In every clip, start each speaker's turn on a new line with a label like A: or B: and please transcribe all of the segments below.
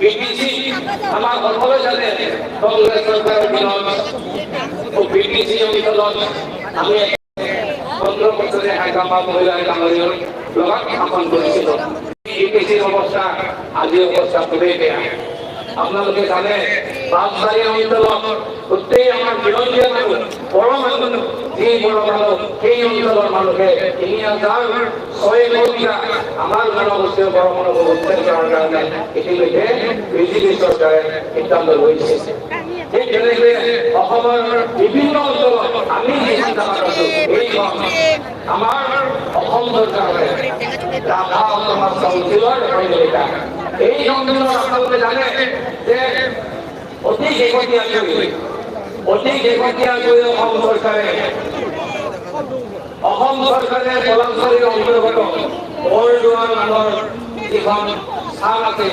A: BTC আমার সকলো জানে কংগ্ৰেছ চৰকাৰৰ ও বিবিসি অঞ্চলত আমি পোন্ধৰ বছৰে হাইদৰাবাদ মহিলা ডাঙৰীয়াৰ লগত শাসন কৰিছিলোঁ বিটিচিৰ অৱস্থা আজিৰ অৱস্থা খুবেই বেয়া। আপোনালোকে জানে বাছবাৰী অঞ্চলত গোটেই আমাৰ বিৰঞ্জীয়া মানুহ, বড়ো মানুহ, যি বড়ো মানুহ, সেই অঞ্চলৰ মানুহে তিনি হাজাৰ ছয় কোটিটা আমাৰ জনগোষ্ঠীয় বড়ো মানুহক উদ্ধাৰ কৰাৰ কাৰণে ইতিমধ্যে বিজেপি চৰকাৰে সিদ্ধান্ত লৈছে। ঠিক তেনেকৈ অসমৰ বিভিন্ন অঞ্চলত আমি আমাৰ অসম চৰকাৰে ৰাভা সংযোগিতা এই সংযোগত আপোনালোকে জানে যে অতি শেহতীয়াকৈ অতি শেহতীয়াকৈ অসম চৰকাৰে অসম চৰকাৰে বলাংচলীৰ অন্তৰ্গত বৰদোৱাৰ নামৰ যিখন স্থান আছে,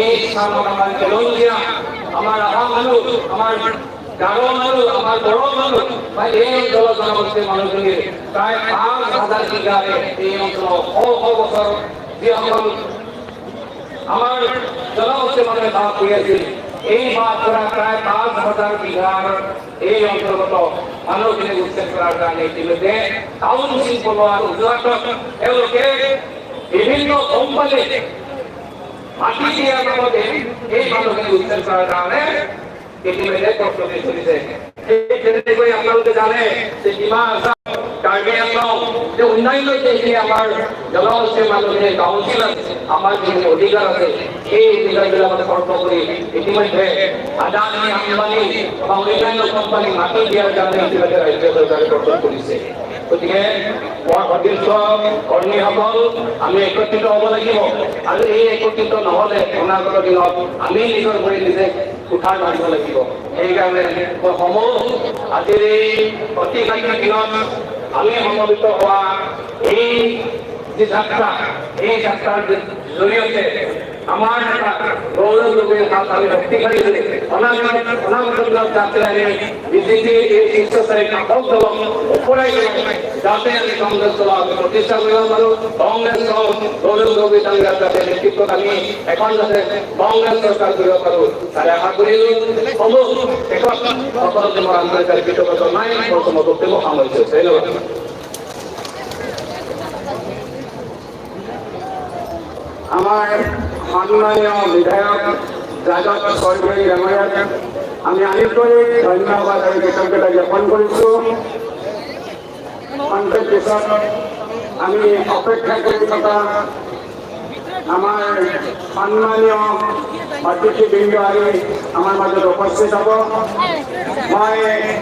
A: এই স্থানত আমাৰ পেলনীয়া আমাৰ আহা মানুহ, আমাৰ গাৰো মানুহ, আমাৰ বড়ো মানুহ, বা এই অঞ্চলৰ জনগোষ্ঠীৰ মানুহখিনি প্ৰায় পাঁচ হাজাৰ বিঘাৰে এই অঞ্চলৰ শ শ বছৰ যিসকল আমাৰ জনগোষ্ঠীৰ মানুহে বাস কৰি আছিল এই কৰা প্ৰায় পাঁচ হাজাৰ বিঘাৰ এই অন্তৰ্গত মানুহখিনি উচ্ছেদ কৰাৰ কাৰণে ইতিমধ্যে টাউনশ্বিপ বনোৱাৰ অজুহাতত তেওঁলোকে বিভিন্ন কোম্পানী মাটি দিয়াৰ নামতে এই মানুহখিনি উচ্ছেদ কৰাৰ কাৰণে ইতিমধ্যে প্ৰস্তুতি চলিছে। ঠিক তেনেকৈ আপোনালোকে জানে যে ডিমা কাৰ্বি আংলং যে অন্যান্য যিখিনি আমাৰ জনগোষ্ঠীৰ মানুহে কাউন্সিল আছে, আমাৰ যিখিনি অধিকাৰ আছে, সেই অধিকাৰবিলাক খৰ্ব কৰি ইতিমধ্যে আদানী আম্বানী বা অন্যান্য কোম্পানী মাটি দিয়াৰ কাৰণে ইতিমধ্যে ৰাজ্য চৰকাৰে প্ৰস্তুত কৰিছে। গতিকে সদস্য কৰ্মীসকল, আমি একত্ৰিত হ'ব লাগিব আৰু এই একত্ৰিত নহ'লে অনাগত দিনত আমি নিজৰ কৰি নিজে উঠাৰ মাৰিব লাগিব। সেইকাৰণে মই সমূহ আজিৰ এই অতিকালিন দিনত আমি সমবেত হওয়া এই যে যাত্রা এই যাত্রার জৰিয়তে আমাৰ এটা গৌৰৱ লোকের হাত আমি শক্তিশালী করে অনাগত অনাগত যাত্রা আমি বিজেপি এই শীর্ষস্থায়ী শাসক দল উপরাই যাতে আমি কংগ্রেস দল আমি প্রতিষ্ঠা কৰিব পাৰোঁ কংগ্ৰেছ দল গৌৰৱ গগৈ ডাঙৰীয়াৰ যাতে নেতৃত্বত আমি এখন যাতে কংগ্ৰেছ চৰকাৰ কৰিব পাৰোঁ তাৰে আশা কৰিলোঁ সমূহ শেষত সকলোকে মই আন্তৰিক কৃতজ্ঞতা নাই প্ৰথম বক্তব্য সামৰিছোঁ ধন্যবাদ।
B: আমাৰ সন্মানীয় বিধায়ক চৌধুৰী ডাঙৰীয়াক আমি আন্তৰিক ধন্যবাদ আৰু কৃতজ্ঞতা জ্ঞাপন কৰিছোঁ অন্তে পিছত আমি অপেক্ষা কৰি থকা আমাৰ সন্মানীয় অতিথিবৃন্দ আহি আমাৰ মাজত উপস্থিত হ'ব। মই